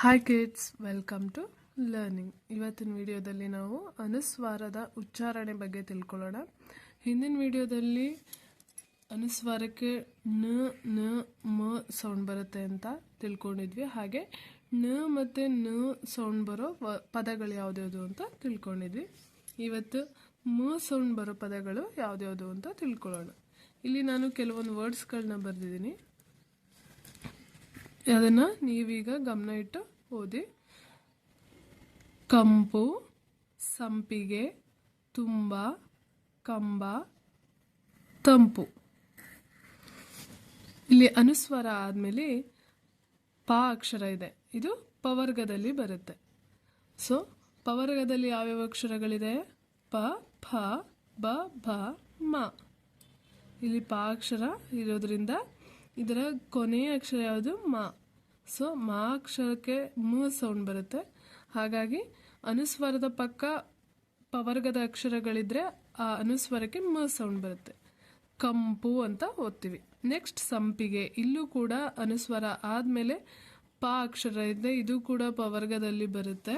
Hi kids welcome to learning ಇವತ್ತಿನ ವಿಡಿಯೋದಲ್ಲಿ ನಾವು ಅನುಸ್ವಾರದ ಉಚ್ಚಾರಣೆ ಬಗ್ಗೆ ತಿಳ್ಕೊಳ್ಳೋಣ. ಹಿಂದಿನ ವಿಡಿಯೋದಲ್ಲಿ ಅನುಸ್ವಾರಕ್ಕೆ ನ ನ, ಮ ಸೌಂಡ್ ಬರುತ್ತೆ ಅಂತ ತಿಳ್ಕೊಂಡಿದ್ವಿ. ಹಾಗೆ ನ ಮತ್ತು ನ ಸೌಂಡ್ ಬರೋ ಪದಗಳು ಯಾವುದ್ಯಾವುದು ಅಂತ ತಿಳ್ಕೊಂಡಿದ್ವಿ. ಇವತ್ತು ಮ ಸೌಂಡ್ ಬರೋ ಪದಗಳು ಯಾವುದ್ಯಾವುದು ಅಂತ ತಿಳ್ಕೊಳ್ಳೋಣ. ಇಲ್ಲಿ ನಾನು ಕೆಲವೊಂದು ವರ್ಡ್ಸ್ಗಳನ್ನ ಬರೆದಿದ್ದೀನಿ. ಅದನ್ನ ನೀವೀಗ ಗಮನ ಇಟ್ಟು ಓದಿ. ಕಂಪು, ಸಂಪಿಗೆ, ತುಂಬ, ಕಂಬ, ತಂಪು. ಇಲ್ಲಿ ಅನುಸ್ವರ ಆದಮೇಲೆ ಪ ಅಕ್ಷರ ಇದೆ. ಇದು ಪವರ್ಗದಲ್ಲಿ ಬರುತ್ತೆ. ಸೊ ಪವರ್ಗದಲ್ಲಿ ಯಾವ್ಯಾವ ಅಕ್ಷರಗಳಿದೆ? ಪ, ಫ, ಬ, ಭ, ಮ. ಇಲ್ಲಿ ಪ ಅಕ್ಷರ ಇರೋದ್ರಿಂದ ಇದರ ಕೊನೆಯ ಅಕ್ಷರ ಯಾವುದು? ಮ. ಸೊ ಮಾ ಅಕ್ಷರಕ್ಕೆ ಮ ಸೌಂಡ್ ಬರುತ್ತೆ. ಹಾಗಾಗಿ ಅನುಸ್ವರದ ಪಕ್ಕ ಪವರ್ಗದ ಅಕ್ಷರಗಳಿದ್ರೆ ಆ ಅನುಸ್ವರಕ್ಕೆ ಮ ಸೌಂಡ್ ಬರುತ್ತೆ. ಕಂಪು ಅಂತ ಓದ್ತೀವಿ. ನೆಕ್ಸ್ಟ್ ಸಂಪಿಗೆ. ಇಲ್ಲೂ ಕೂಡ ಅನುಸ್ವರ ಆದಮೇಲೆ ಪ ಅಕ್ಷರ ಇದೆ. ಇದು ಕೂಡ ಪವರ್ಗದಲ್ಲಿ ಬರುತ್ತೆ.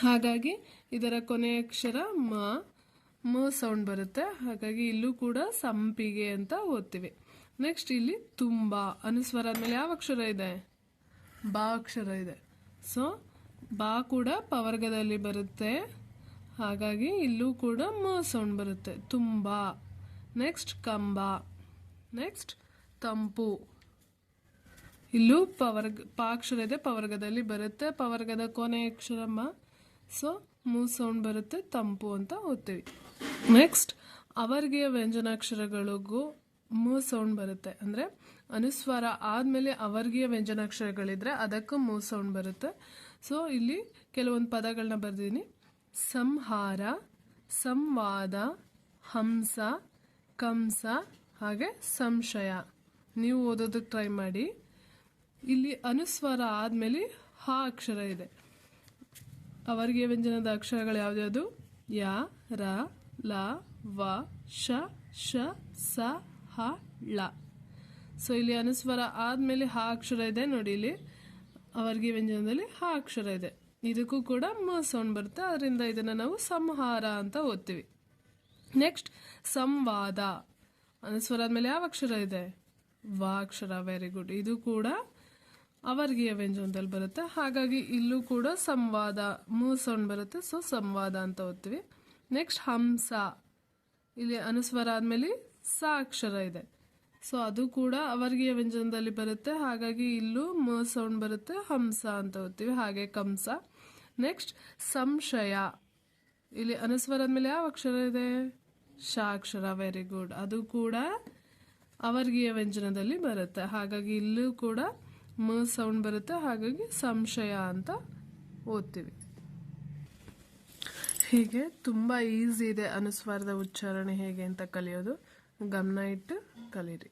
ಹಾಗಾಗಿ ಇದರ ಕೊನೆಯ ಅಕ್ಷರ ಮ. ಮ ಸೌಂಡ್ ಬರುತ್ತೆ. ಹಾಗಾಗಿ ಇಲ್ಲೂ ಕೂಡ ಸಂಪಿಗೆ ಅಂತ ಓದ್ತೀವಿ. ನೆಕ್ಸ್ಟ್ ಇಲ್ಲಿ ತುಂಬ, ಅನುಸ್ವರ ಆದ್ಮೇಲೆ ಯಾವ ಅಕ್ಷರ ಇದೆ? ಬಾ ಅಕ್ಷರ ಇದೆ. ಸೊ ಬಾ ಕೂಡ ಪವರ್ಗದಲ್ಲಿ ಬರುತ್ತೆ. ಹಾಗಾಗಿ ಇಲ್ಲೂ ಕೂಡ ಮ ಸೌಂಡ್ ಬರುತ್ತೆ. ತುಂಬ. ನೆಕ್ಸ್ಟ್ ಕಂಬ. ನೆಕ್ಸ್ಟ್ ತಂಪು. ಇಲ್ಲೂ ಪವರ್ಗ ಪಾಕ್ಷರ ಇದೆ, ಪವರ್ಗದಲ್ಲಿ ಬರುತ್ತೆ. ಪವರ್ಗದ ಕೊನೆ ಅಕ್ಷರ ಮ. ಸೊ ಮೂ ಸೌಂಡ್ ಬರುತ್ತೆ, ತಂಪು ಅಂತ ಓದ್ತೀವಿ. ನೆಕ್ಸ್ಟ್ ಅವರಿಗೆ ವ್ಯಂಜನಾಕ್ಷರಗಳಿಗೂ ಮೂ ಸೌಂಡ್ ಬರುತ್ತೆ. ಅಂದರೆ ಅನುಸ್ವಾರ ಆದಮೇಲೆ ಅವರ್ಗೀಯ ವ್ಯಂಜನಾಕ್ಷರಗಳಿದ್ರೆ ಅದಕ್ಕೂ ಮೂ ಸೌಂಡ್ ಬರುತ್ತೆ. ಸೊ ಇಲ್ಲಿ ಕೆಲವೊಂದು ಪದಗಳನ್ನ ಬರ್ದಿದ್ದೀನಿ ಸಂಹಾರ, ಸಂವಾದ, ಹಂಸ, ಕಂಸ, ಹಾಗೆ ಸಂಶಯ. ನೀವು ಓದೋದಕ್ಕೆ ಟ್ರೈ ಮಾಡಿ. ಇಲ್ಲಿ ಅನುಸ್ವಾರ ಆದಮೇಲೆ ಹಾ ಅಕ್ಷರ ಇದೆ. ಅವರಿಗೆ ವ್ಯಂಜನದ ಅಕ್ಷರಗಳು ಯಾವುದು ಯ, ರ, ಲ, ವ, ಶ ಶ, ಸ ಹ, ಳ. ಸೊ ಇಲ್ಲಿ ಅನುಸ್ವರ ಆದಮೇಲೆ ಹ ಅಕ್ಷರ ಇದೆ ನೋಡಿ ಇಲ್ಲಿ. ಅವರಿಗೆ ವ್ಯಂಜನದಲ್ಲಿ ಹ ಅಕ್ಷರ ಇದೆ. ಇದಕ್ಕೂ ಕೂಡ ಮ ಸೌಂಡ್ ಬರುತ್ತೆ. ಅದರಿಂದ ಇದನ್ನು ನಾವು ಸಂಹಾರ ಅಂತ ಓದ್ತೀವಿ. ನೆಕ್ಸ್ಟ್ ಸಂವಾದ. ಅನುಸ್ವರ ಆದಮೇಲೆ ಯಾವ ಅಕ್ಷರ ಇದೆ? ವ ಅಕ್ಷರ ವೆರಿ ಗುಡ್ ಇದು ಕೂಡ ಅವರ್ಗೀಯ ವ್ಯಂಜನದಲ್ಲಿ ಬರುತ್ತೆ. ಹಾಗಾಗಿ ಇಲ್ಲೂ ಕೂಡ ಸಂವಾದ, ಮೂ ಸೌಂಡ್ ಬರುತ್ತೆ. ಸೊ ಸಂವಾದ ಅಂತ ಓದ್ತೀವಿ. ನೆಕ್ಸ್ಟ್ ಹಂಸ. ಇಲ್ಲಿ ಅನುಸ್ವರ ಆದಮೇಲೆ ಸ ಅಕ್ಷರ ಇದೆ. ಸೊ ಅದು ಕೂಡ ಅವರ್ಗೀಯ ವ್ಯಂಜನದಲ್ಲಿ ಬರುತ್ತೆ. ಹಾಗಾಗಿ ಇಲ್ಲೂ ಮ ಸೌಂಡ್ ಬರುತ್ತೆ. ಹಂಸ ಅಂತ ಓದ್ತೀವಿ. ಹಾಗೆ ಕಂಸ. ನೆಕ್ಸ್ಟ್ ಸಂಶಯ. ಇಲ್ಲಿ ಅನುಸ್ವರ ಮೇಲೆ ಯಾವ ಅಕ್ಷರ ಇದೆ? ಶ ಅಕ್ಷರ ವೆರಿ ಗುಡ್ ಅದು ಕೂಡ ಅವರ್ಗೀಯ ವ್ಯಂಜನದಲ್ಲಿ ಬರುತ್ತೆ. ಹಾಗಾಗಿ ಇಲ್ಲೂ ಕೂಡ ಮ ಸೌಂಡ್ ಬರುತ್ತೆ. ಹಾಗಾಗಿ ಸಂಶಯ ಅಂತ ಓದ್ತೀವಿ. ಹೀಗೆ ತುಂಬ ಈಸಿ ಇದೆ ಅನುಸ್ವಾರದ ಉಚ್ಚಾರಣೆ ಹೇಗೆ ಅಂತ ಕಲಿಯೋದು. ಗಮನ ಇಟ್ಟು ಕಲೀರಿ